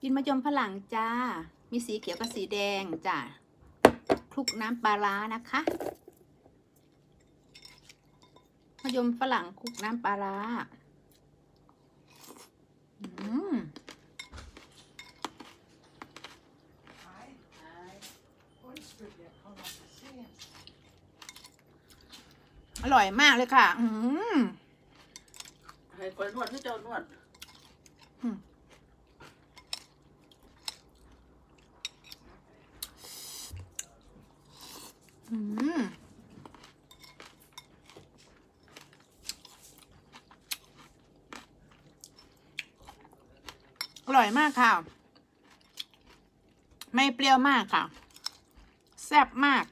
กินมะยมฝรั่งจ้า มีสีเขียวกับสีแดงจ้าคลุกน้ำปลาร้านะคะมะยมฝรั่งคลุกน้ำปลาร้าอืมอร่อยมากเลยค่ะ อืมให้คอยนวดให้เจ้านวด อืมอร่อยมากค่ะ ไม่เปรี้ยวมากค่ะ แซ่บมาก